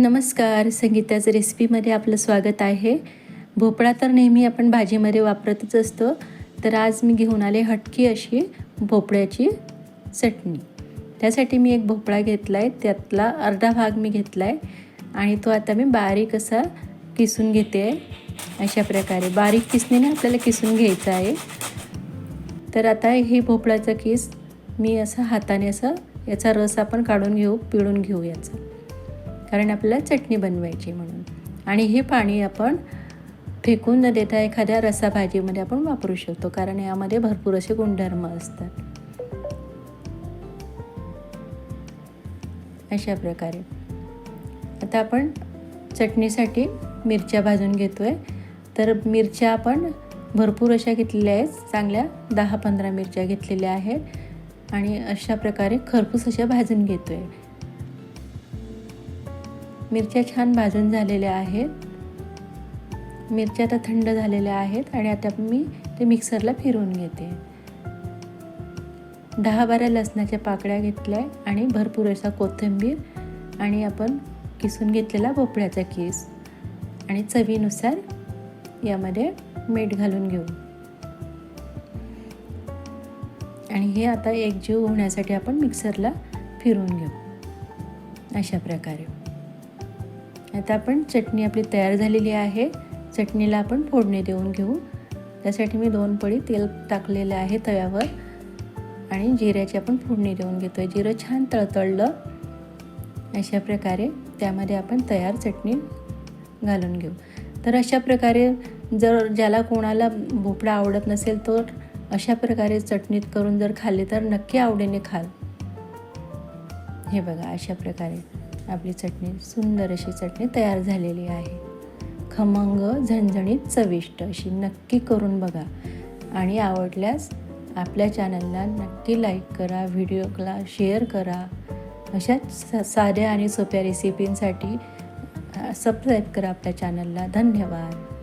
नमस्कार. संगीताच रेसिपीमध्ये आपलं स्वागत आहे. भोपळा तर नेहमी आपण भाजीमध्ये वापरतच असतो. तर आज मी घेऊन आले हटकी अशी भोपळ्याची चटणी. त्यासाठी मी एक भोपळा घेतला आहे त्यातला अर्धा भाग मी घेतला आहे आणि तो आता मी बारीक असा किसून घेते. आहे अशा प्रकारे. बारीक किसणीने आपल्याला किसून घ्यायचं आहे. तर आता हे भोपळाचा किस मी असं हाताने असं याचा रस आपण काढून घेऊ पिळून घेऊ याचा. कारण आपल्याला चटणी बनवायची म्हणून. आणि हे पाणी आपण फेकून न देता एखाद्या रसाभाजीमध्ये आपण वापरू शकतो कारण यामध्ये भरपूर असे गुणधर्म असतात. अशा प्रकारे. आता आपण चटणीसाठी मिरच्या भाजून घेतो आहे तर मिरच्या आपण भरपूर अशा घेतलेल्या आहेत. चांगल्या दहा पंधरा मिरच्या घेतलेल्या आहेत. आणि अशा प्रकारे खरपूस अशा भाजून घेतो आहे मिरच्या छान भाजून झालेल्या आहेत. मिरच्या आता थंड झालेल्या आहेत आणि आता मी ते मिक्सरला फिरवून घेते. दहा बारा लसणाच्या पाकळ्या घेतल्या आणि भरपूर असा कोथिंबीर आणि आपण किसून घेतलेला भोपळ्याचा किस आणि चवीनुसार यामध्ये मीठ घालून घेऊ. आणि हे आता एकजीव होण्यासाठी आपण मिक्सरला फिरवून घेऊ. अशा प्रकारे. आता आपण चटणी आपली तयार झालेली आहे. चटणीला आपण फोडणी देऊन घेऊ. त्यासाठी मी दोन पळी तेल टाकलेलं आहे तव्यावर. आणि जिऱ्याची आपण फोडणी देऊन घेतो आहे जिरं छान तळतळलं. अशा प्रकारे त्यामध्ये आपण तयार चटणी घालून घेऊ. तर अशा प्रकारे जर ज्याला कोणाला भोपळा आवडत नसेल तर अशा प्रकारे चटणीत करून जर खाल्ली तर नक्की आवडीने खाल. हे बघा अशा प्रकारे. आपली चटणी सुंदर अशी चटणी तयार झालेली आहे. खमंग झणझणीत चविष्ट अशी नक्की करून बघा. आणि आवडल्यास आपल्या चॅनलला नक्की लाईक करा व्हिडिओला शेअर करा. अशाच सा साध्या आणि सोप्या रेसिपींसाठी सबस्क्राईब करा आपल्या चॅनलला धन्यवाद.